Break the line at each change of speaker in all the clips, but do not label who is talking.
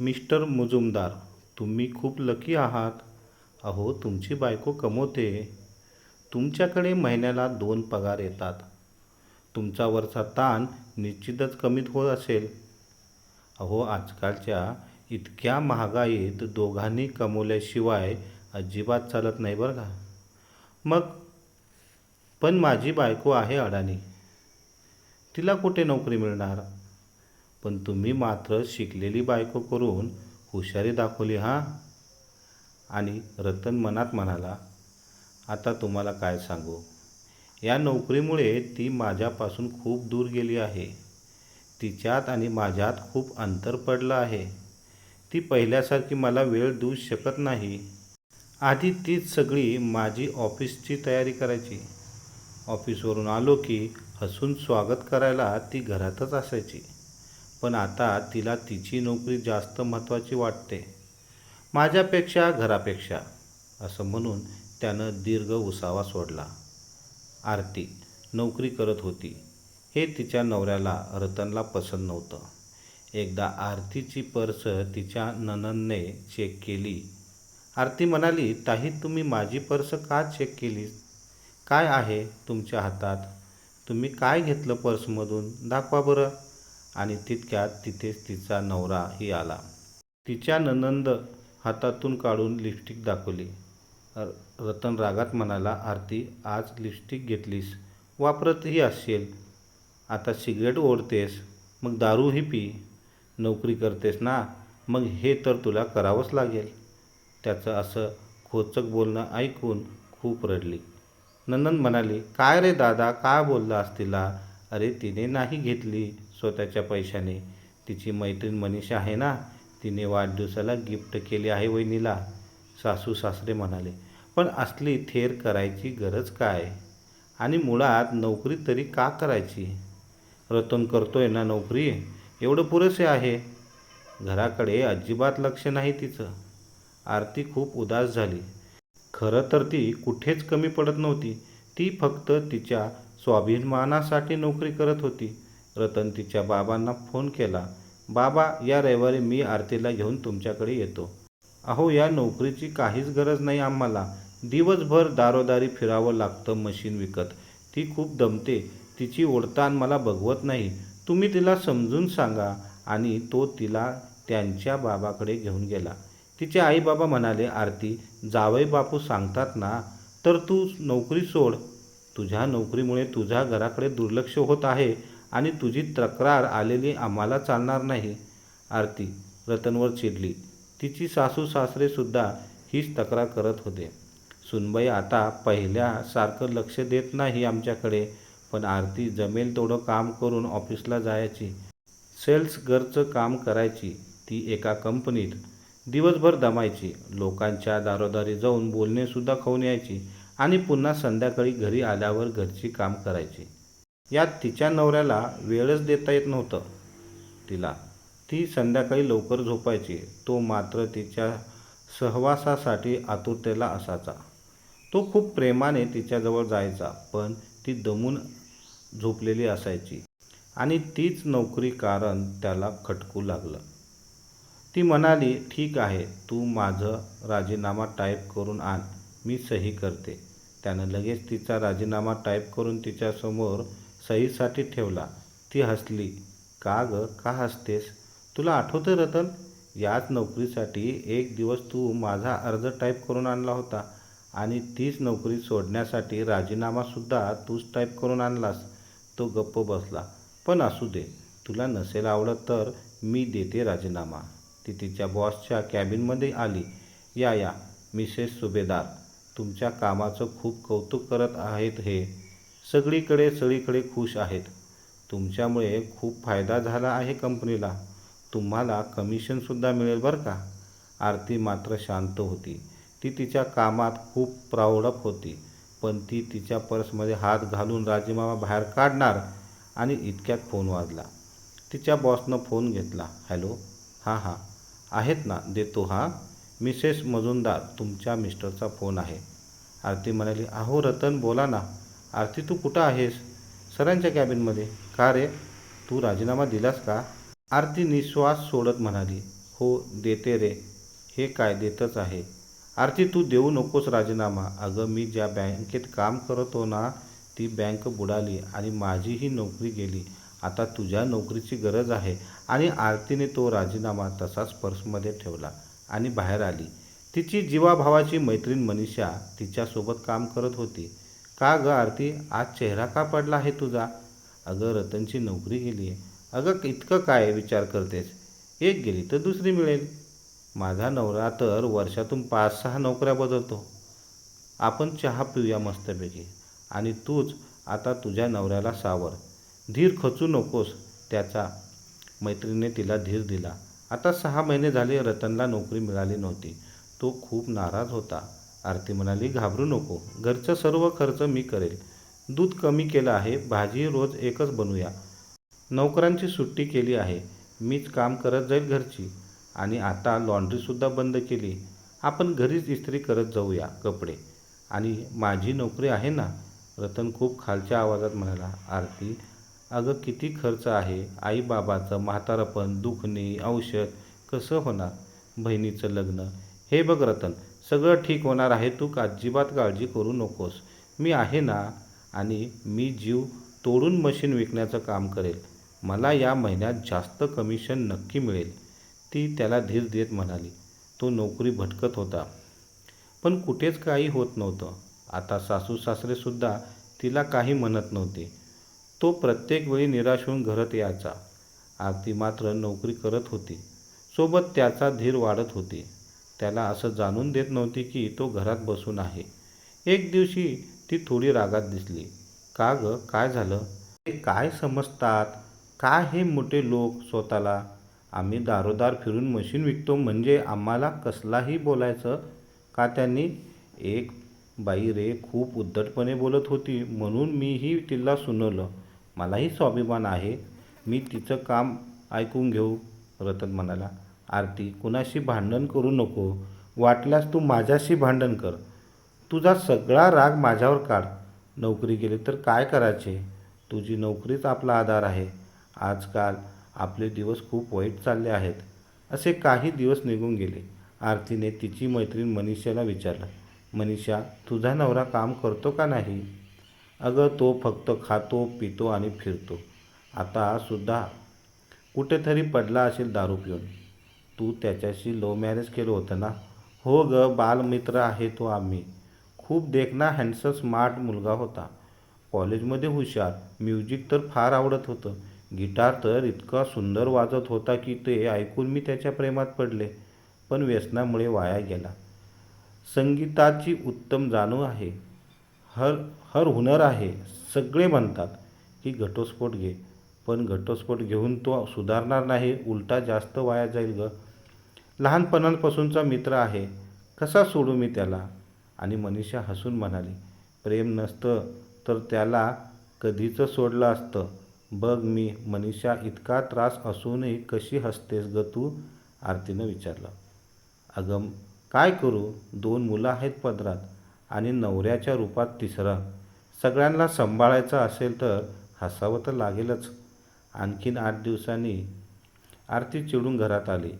Mister Mujumdar तुम्ही खूप lucky आहात. अहो तुमची बायको कमवते. तुमच्याकडे महिन्याला दोन पगार येतात. तुमचा वरचा ताण निश्चितच कमीत होत असेल. अहो आजकालच्या इतक्या महागाईत दोघांनी कमवल्याशिवाय अजिबात चालत नाही बरं का? मग पण माझी बायको आहे अडाणी. तिला कुठे नोकरी मिळणार? पण तुम्ही मात्र शिकलेली बायको करून हुशारी दाखवली हां? आणि रतन मनात म्हणाला आता तुम्हाला काय सांगू? या नोकरीमुळे ती माझ्यापासून खूप दूर गेली आहे. तिच्यात आणि माझ्यात खूप अंतर पडलं आहे. ती पहिल्यासारखी मला वेळ देऊ शकत नाही. आधी तीच सगळी माझी ऑफिसची तयारी करायची. ऑफिसवरून आलो की हसून स्वागत करायला ती घरातच असायची. पण आता तिला तिची नोकरी जास्त महत्त्वाची वाटते. माझ्यापेक्षा घरापेक्षा असं म्हणून त्यानं दीर्घ उसावा सोडला. आरती नोकरी करत होती. हे तिच्या नवऱ्याला रतनला पसंत नव्हतं. एकदा आरतीची पर्स तिच्या नननने चेक केली. आरती म्हणाली ताई तुम्ही माझी पर्स का चेक केली काय आहे तुमच्या हातात? तुम्ही काय घेतलं पर्समधून? दाखवा बरं. आणि तितक्यात तिथेच तिचा नवराही आला. तिच्या ननंद हातातून काढून लिपस्टिक दाखवली. रतन रागात म्हणाला आरती आज लिपस्टिक घेतलीस. वापरतही असेल आता सिगरेट ओढतेस. मग दारूही पी. नोकरी करतेस ना? मग हे तर तुला करावंच लागेल. त्याचं असं खोचक बोलणं ऐकून खूप रडली. नंदन म्हणाली काय रे दादा? काय बोललास तिला? अरे तिने नाही घेतली. स्वतःच्या पैशाने. तिची मैत्रीण मनीषा आहे ना? तिने वाढदिवसाला गिफ्ट केली आहे वहिनीला सासू सासरे म्हणाले. पण असली थेर करायची गरज काय? आणि मुळात नोकरी तरी का करायची? रतन करतोय ना नोकरी? एवढं पुरेसे आहे? घराकडे अजिबात लक्ष नाही तिचं. आरती खूप उदास झाली. खरं तर ती कुठेच कमी पडत नव्हती. ती फक्त तिच्या स्वाभिमानासाठी नोकरी करत होती. रतन तिच्या बाबांना फोन केला बाबा या रविवारी मी आरतीला घेऊन तुमच्याकडे येतो. अहो या नोकरीची काहीच गरज नाही आम्हाला. दिवसभर दारोदारी फिरावं लागतं मशीन विकत. ती खूप दमते. तिची ओढताण मला बघवत नाही. तुम्ही तिला समजून सांगा. आणि तो तिला त्यांच्या बाबाकडे घेऊन गेला. तिचे आई बाबा म्हणाले आरती जावई बापू सांगतात ना तर तू नोकरी सोड. तुझ्या नोकरीमुळे तुझ्या घराकडे दुर्लक्ष होत आहे. आणि तुझी तक्रार आलेली आम्हाला चालणार नाही. आरती रतनवर चिडली. तिची सासू सासरेसुद्धा हीच तक्रार करत होते. सुनबाई आता पहिल्यासारखं लक्ष देत नाही आमच्याकडे पण आरती जमेल तेवढं काम करून ऑफिसला जायची. सेल्स घरचं काम करायची ती एका कंपनीत. दिवसभर दमायची लोकांच्या दारोदारी जाऊन बोलणेसुद्धा खाऊन यायची आणि पुन्हा संध्याकाळी घरी आल्यावर घरची काम करायची. यात तिच्या नवऱ्याला वेळच देता येत नव्हतं. तिला ती संध्याकाळी लवकर झोपायची तो मात्र तिच्या सहवासासाठी आतुरतेला असायचा. तो खूप प्रेमाने तिच्याजवळ जायचा पण ती दमून झोपलेली असायची आणि तीच नोकरी कारण त्याला खटकू लागलं. ती म्हणाली ठीक आहे तू माझं राजीनामा टाईप करून आण मी सही करते. त्यानं लगेच तिचा राजीनामा टाईप करून तिच्यासमोर सहीसाठी ठेवला. ती हसली. का ग? का हसतेस? तुला आठवतं रतन? याच नोकरीसाठी एक दिवस तू माझा अर्ज टाईप करून आणला होता आणि तीच नोकरी सोडण्यासाठी राजीनामासुद्धा तूच टाईप करून आणलास. तो गप्प बसला. पण असू दे. तुला नसेल आवडत तर मी देते राजीनामा. ती तिच्या बॉसच्या कॅबिनमध्ये आली. या या. मिसेस सुभेदार तुमच्या कामाचं खूप कौतुक करत आहेत हे. सगळीकडे सगळीकडे खुश आहेत. तुमच्यामुळे खूप फायदा झाला आहे कंपनीला. तुम्हाला कमिशनसुद्धा मिळेल बरं का? आरती मात्र शांत होती. ती तिच्या कामात खूप प्राऊडअप होती. पण ती तिच्या पर्समध्ये हात घालून राजीमामा बाहेर काढणार आणि इतक्यात फोन वाजला. तिच्या बॉसनं फोन घेतला. हॅलो हां हां. आहेत ना? देतो हां. मिसेस मजुमदार तुमच्या मिस्टरचा फोन आहे. आरती म्हणाली अहो रतन बोला ना. आरती तू कुठं आहेस? सरांच्या कॅबिनमध्ये. का रे? तू राजीनामा दिलास का? आरती निश्वास सोडत म्हणाली. हो देते रे. हे काय देतच आहे. आरती तू देऊ नकोस राजीनामा. अगं मी ज्या बँकेत काम करतो ना ती बँक बुडाली आणि माझीही नोकरी गेली. आता तुझ्या नोकरीची गरज आहे. आणि आरतीने तो राजीनामा तसाच पर्समध्ये ठेवला आणि बाहेर आली. तिची जीवाभावाची मैत्रीण मनीषा तिच्यासोबत काम करत होती. का ग आरती? आज चेहरा का पडला आहे तुझा? अगं रतनची नोकरी गेली आहे. अगं इतकं काय विचार करतेस? एक गेली तर दुसरी मिळेल. माझा नवरा तर वर्षातून पाच सहा नोकऱ्या बदलतो. आपण चहा पिऊया मस्तपैकी. आणि तूच आता तुझ्या नवऱ्याला सावर. धीर खचू नकोस त्याचा मैत्रिणीने तिला धीर दिला. आता सहा महिने झाले रतनला नोकरी मिळाली नव्हती. तो खूप नाराज होता. आरती म्हणाली घाबरू नको. घरचं सर्व खर्च मी करेल. दूध कमी केलं आहे भाजी रोज एकच बनवूया. नोकरांची सुट्टी केली आहे. मीच काम करत जाईल घरची. आणि आता लॉन्ड्रीसुद्धा बंद केली. आपण घरीच इस्त्री करत जाऊया कपडे. आणि माझी नोकरी आहे ना? रतन खूप खालच्या आवाजात म्हणाला आरती अगं किती खर्च आहे? आईबाबाचं म्हातारपण दुखणे औषध कसं होणार? बहिणीचं लग्न. हे बघ रतन सगळं ठीक होणार आहे तू का अजिबात काळजी करू नकोस. मी आहे ना आणि मी जीव तोडून मशीन विकण्याचं काम करेल. मला या महिन्यात जास्त कमिशन नक्की मिळेल ती त्याला धीर देत म्हणाली. तो नोकरी भटकत होता. पण कुठेच काही होत नव्हतं. आता सासू सासरेसुद्धा तिला काही म्हणत नव्हते. तो प्रत्येक वेळी निराश होऊन घरात यायचा. आरती मात्र नोकरी करत होती. सोबत त्याचा धीर वाढत होती. त्याला असं जाणून देत नव्हती की तो घरात बसून आहे. एक दिवशी ती थोडी रागात दिसली. का ग? काय झालं? ते काय समजतात? काय हे मोठे लोक स्वतःला? आम्ही दारोदार फिरून मशीन विकतो म्हणजे आम्हाला कसलाही बोलायचं का? त्यांनी एक बाई रे खूप उद्धटपणे बोलत होती. म्हणून मीही तिला सुनवलं. मलाही स्वाभिमान आहे. मी तिचं काम ऐकून घेऊ रतन म्हणाला. आरती कुणाशी भांडण करू नको. वाटल्यास तू माझ्याशी भांडण कर. तुझा सगळा राग माझ्यावर काढ. नोकरी गेली तर काय करायचे? तुझी नोकरीच आपला आधार आहे. आजकाल आपले दिवस खूप वाईट चालले आहेत. असे काही दिवस निघून गेले. आरतीने तिची मैत्रीण मनीषाला विचारलं मनीषा तुझा नवरा काम करतो का नाही? अगं तो फक्त खातो पितो आणि फिरतो. आता सुद्धा कुठेतरी पडला असेल दारू पिऊन. तू त्याच्याशी लव्ह मॅरेज केलं होतं ना? हो ग बालमित्र आहे तो आम्ही. खूप देखना हँडसम स्मार्ट मुलगा होता. कॉलेजमध्ये हुशार म्युझिक तर फार आवडत होतं. गिटार तर इतका सुंदर वाजत होता की ते ऐकून मी त्याच्या प्रेमात पडले. पण व्यसनामुळे वाया गेला. संगीताची उत्तम जाणीव आहे. हर हर हुनर आहे. सगळे म्हणतात की घटस्फोट घे. पण घटस्फोट घेऊन तो सुधारणार नाही. उलटा जास्त वाया जाईल ग. लहानपणापासूनचा मित्र आहे. कसा सोडू मी त्याला? आणि मनीषा हसून म्हणाली प्रेम नसतं तर त्याला कधीच सोडलं असतं. बघ मी मनीषा इतका त्रास असूनही कशी हसतेस ग तू? आरतीनं विचारलं. अगं काय करू? दोन मुलं आहेत पदरात आणि नवऱ्याच्या रूपात तिसरा. सगळ्यांना सांभाळायचं असेल तर हसावं तर लागेलच. आणखीन आठ दिवसांनी आरती चिडून घरात आली.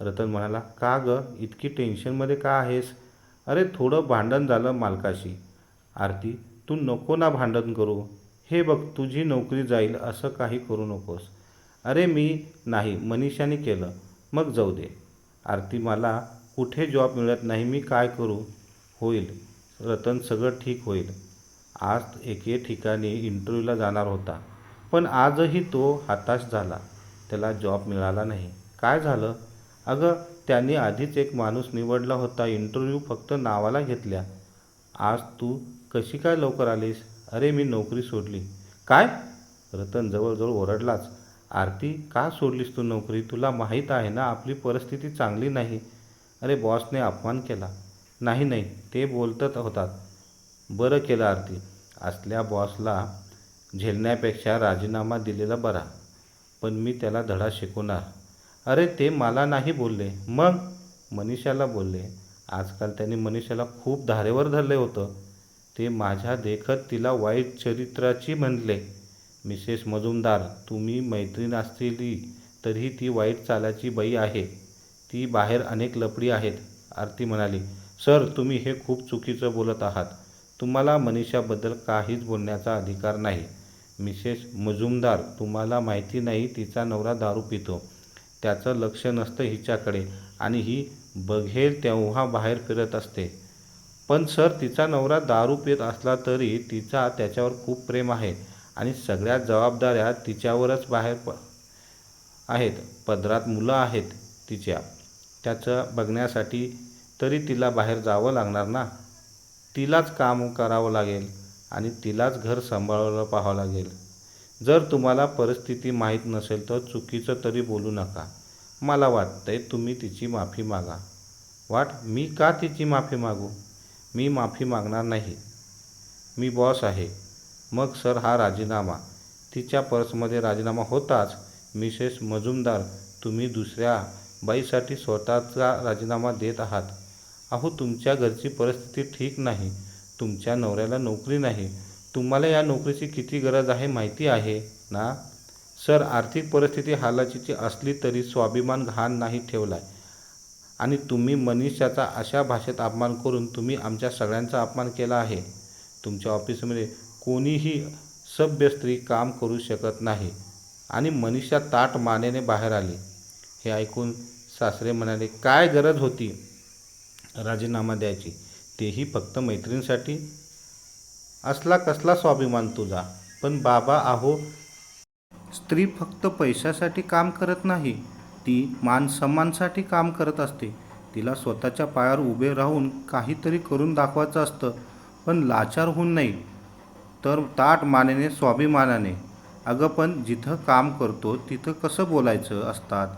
रतन म्हणाला का ग? इतकी टेन्शनमध्ये का आहेस? अरे थोडं भांडण झालं मालकाशी. आरती तू नको ना भांडण करू. हे बघ तुझी नोकरी जाईल असं काही करू नकोस. अरे मी नाही मनीषाने केलं. मग जाऊ दे. आरती मला कुठे जॉब मिळत नाही मी काय करू? होईल. रतन सगळं ठीक होईल. आज एके ठिकाणी इंटरव्ह्यूला जाणार होता. पण आजही तो हताश झाला. त्याला जॉब मिळाला नाही. काय झालं? अगं त्यांनी आधीच एक माणूस निवडला होता. इंटरव्ह्यू फक्त नावाला घेतल्या. आज तू कशी काय लवकर आलीस? अरे मी नोकरी सोडली. काय? रतन जवळजवळ ओरडलाच. आरती का सोडलीस तू नोकरी? तुला माहीत आहे ना आपली परिस्थिती चांगली नाही. अरे बॉसने अपमान केला. नाही नाही ते बोलतच होतात. बरं केलं आरती. असल्या बॉसला झेलण्यापेक्षा राजीनामा दिलेला बरा. पण मी त्याला धडा शिकवणार. अरे ते मला नाही बोलले. मग? मनीषाला बोलले. आजकाल त्याने मनीषाला खूप धारेवर धरले होतं. ते माझ्या देखत तिला वाईट चरित्राची म्हणले. मिसेस मजुमदार तुम्ही मैत्रीण असलेली तरी ती वाईट चालाची बाई आहे. ती बाहेर अनेक लपडी आहेत. आरती म्हणाली सर तुम्ही हे खूप चुकीचं बोलत आहात. तुम्हाला मनीषाबद्दल काहीच बोलण्याचा अधिकार नाही. मिसेस मजुमदार तुम्हाला माहिती नाही तिचा नवरा दारू पितो. त्याचं लक्ष नसतं हिच्याकडे. आणि ही बघेल तेव्हा बाहेर फिरत असते. पण सर तिचा नवरा दारू पित असला तरी तिचा त्याच्यावर खूप प्रेम आहे. आणि सगळ्या जबाबदाऱ्या तिच्यावरच बाहेर प आहेत. पदरात मुलं आहेत तिच्या. त्याचं बघण्यासाठी तरी तिला बाहेर जावं लागणार ना? तिलाच काम करावं लागेल आणि तिलाच घर सांभाळायला पाहावं लागेल. जर तुम्हाला परिस्थिती माहीत नसेल तर चुकीचं तरी बोलू नका. मला वाटतंय तुम्ही तिची माफी मागा. वाट मी का तिची माफी मागू? मी माफी मागणार नाही. मी बॉस आहे. मग सर हा राजीनामा. तिच्या पर्समध्ये राजीनामा होताच. मिसेस मजुमदार तुम्ही दुसऱ्या बाईसाठी स्वतःचा राजीनामा देत आहात. अहो तुमच्या घरची परिस्थिती ठीक नाही. तुमच्या नवऱ्याला नोकरी नाही. तुम्हाला या नोकरीची किती गरज आहे माहिती आहे ना? सर आर्थिक परिस्थिती हालाचीची असली तरी स्वाभिमान घाण नाही ठेवलाय. आणि तुम्ही मनीषाचा अशा भाषेत अपमान करून तुम्ही आमच्या सगळ्यांचा अपमान केला आहे. तुमच्या ऑफिसमध्ये कोणीही सभ्य स्त्री काम करू शकत नाही. आणि मनीषा ताट मानेने बाहेर आली. हे ऐकून सासरे म्हणाले काय गरज होती? राजीनामा द्यायची. तेही फक्त मैत्रिणीसाठी असला कसला स्वाभिमान तुझा पण बाबा आहो स्त्री फक्त पैशासाठी काम करत नाही ती मान सन्मानसाठी काम करत असते. तिला स्वतःच्या पायावर उभे राहून काहीतरी करून दाखवायचं असतं पण लाचार होऊन नाही तर ताट मानेने स्वाभिमानाने. अगं पण जिथं काम करतो तिथं कसं बोलायचं असतात?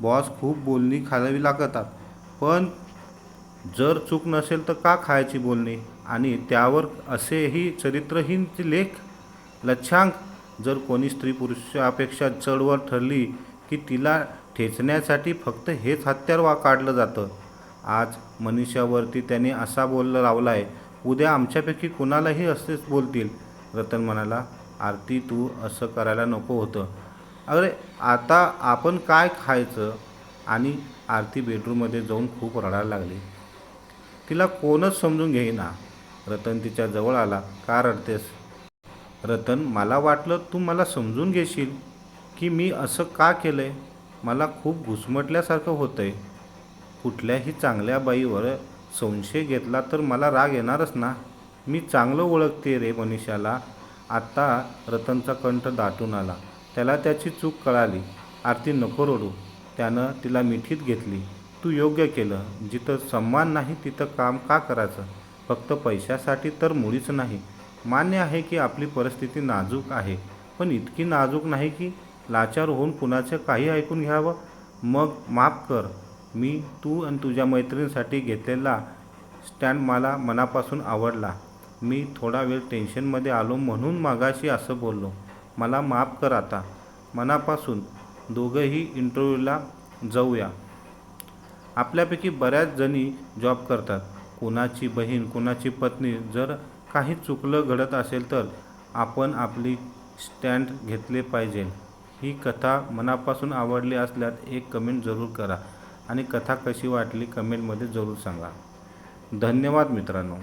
बॉस खूप बोलणी खालावी लागतात पण जर चूक नसेल तर का खायची बोलणी? आणि त्यावर असेही चरित्रहीन लेख? लच्छांक जर कोणी स्त्री पुरुषापेक्षा चढवर ठरली की तिला ठेचण्यासाठी फक्त हेच हत्यार वा काढलं जातं? आज मनुष्यावरती त्याने असा बोलला लावला आहे उद्या आमच्यापैकी कुणालाही असेच बोलतील. रतन म्हणाला आरती तू असं करायला नको होतं. अरे आता आपण काय खायचं? आणि आरती बेडरूममध्ये जाऊन खूप रडायला लागली. तिला कोणच समजून घेईना. रतन तिच्या जवळ आला. का रडतेस रतन मला वाटलं तू मला समजून घेशील की मी असं का केलं आहे मला खूप घुसमटल्यासारखं होतं आहे कुठल्याही चांगल्या बाईवर संशय घेतला तर मला राग येणारच ना. मी चांगलं ओळखते रे मनीषाला. आत्ता रतनचा कंठ दाटून आला. त्याला त्याची चूक कळाली. आरती नको रडू. त्यानं तिला मिठीत घेतली. तू योग्य केलं. जिथं सन्मान नाही तिथं काम का करायचं? फक्त पैशासाठी तर मुळीच नाही. मान्य आहे की आपली परिस्थिती नाजूक आहे पण इतकी नाजूक नाही की लाचार होऊन कुणाचं काही ऐकून घ्यावं? मग माफ कर. मी तू आणि तुझ्या मैत्रिणीसाठी घेतलेला स्टँड मला मनापासून आवडला. मी थोडा वेळ टेन्शनमध्ये आलो म्हणून मागाशी असं बोललो. मला माफ कर आता. मनापासून दोघंही इंटरव्ह्यूला जाऊया. आपल्यापैकी बऱ्याच जणी जॉब करतात. कोणाची बहीण कोणाची पत्नी जर काही चुकलं घडत असेल तर आपण आपली स्टँड घेतले पाहिजे. ही कथा मनापासून आवडली असल्यास एक कमेंट जरूर करा आणि कथा कशी वाटली कमेंटमध्ये जरूर सांगा. धन्यवाद मित्रांनो.